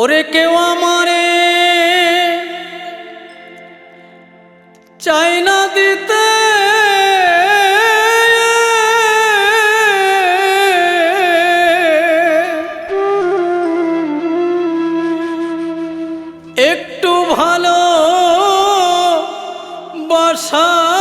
ওরে কেউ আমারে চাই না দিতে। একটু ভালো বাসা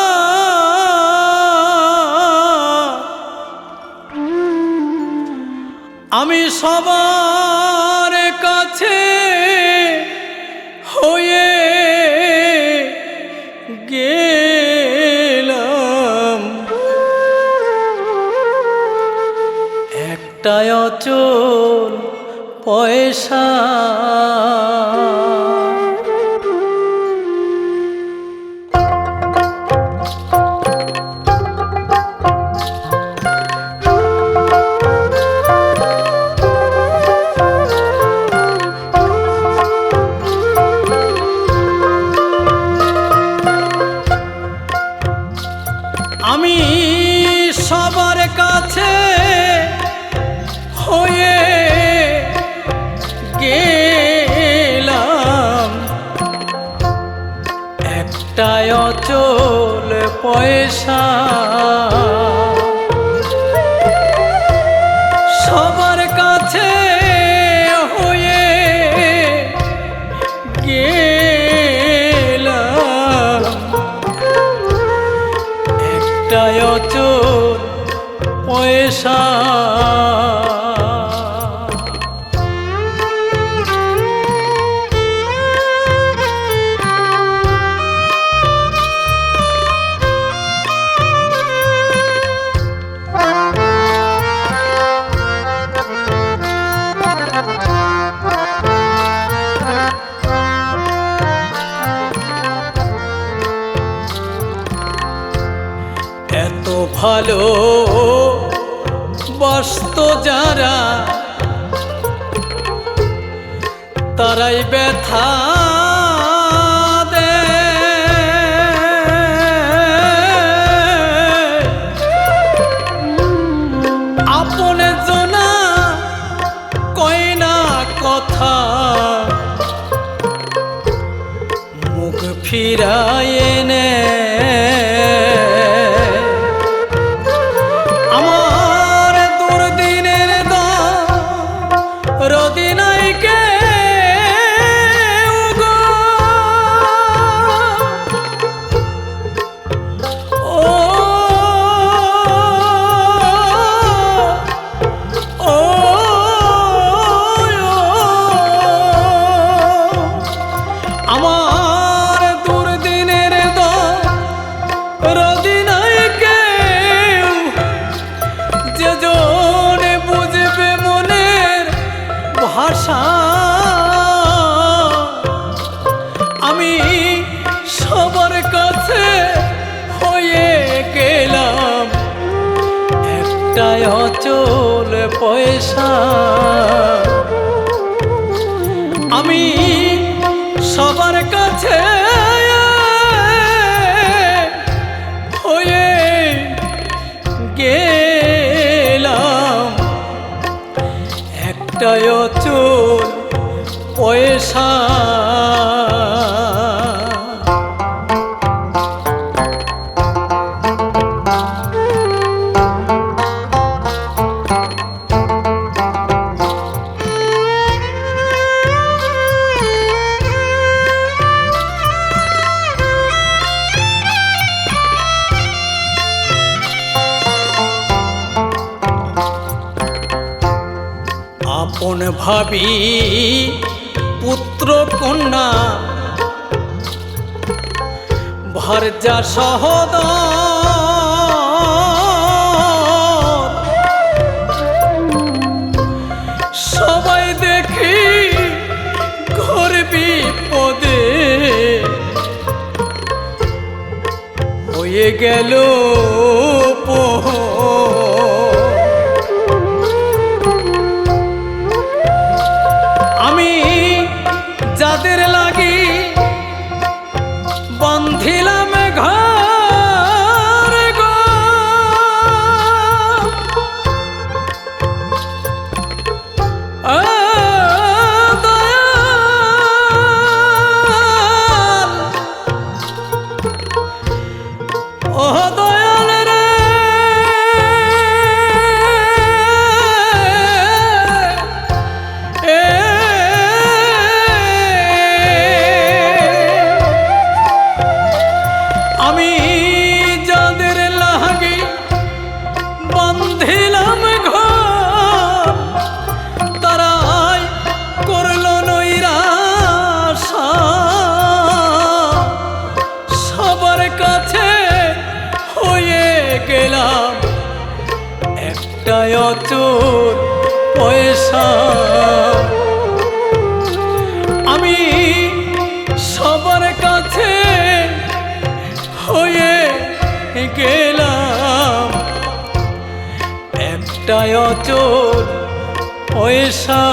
অচল পয়সা পয়সা ভালো বসত যারা তারাই ব্যথা অচল পয়সা। আমি সবার কাছে হয়ে গেলাম। একটাই ভাবি পুত্র কন্যা। ভার্যা সহদা একটাই পয়সা। আমি সবার কাছে হয়ে গেলাম। একটাই অচল পয়সা।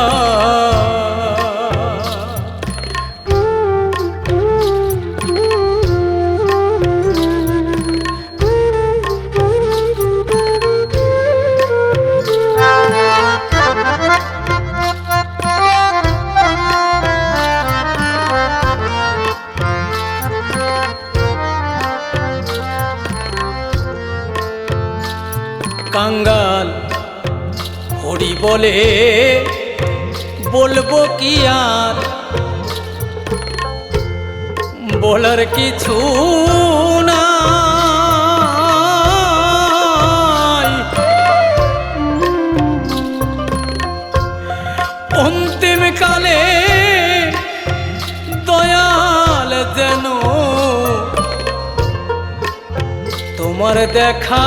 বলে বলব কি আর? বলার কিছু নাই। অন্তিম কালে দয়াল যেন তোমার দেখা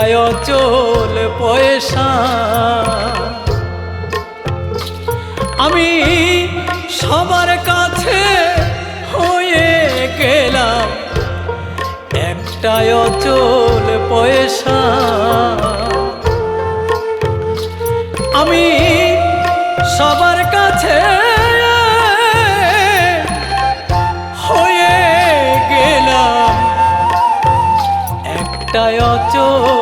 একটাই অচল পয়সা। আমি সবার কাছে হয়ে গেলাম একটাই অচল পয়সা। আমি সবার কাছে হয়ে গেলাম একটাই অচল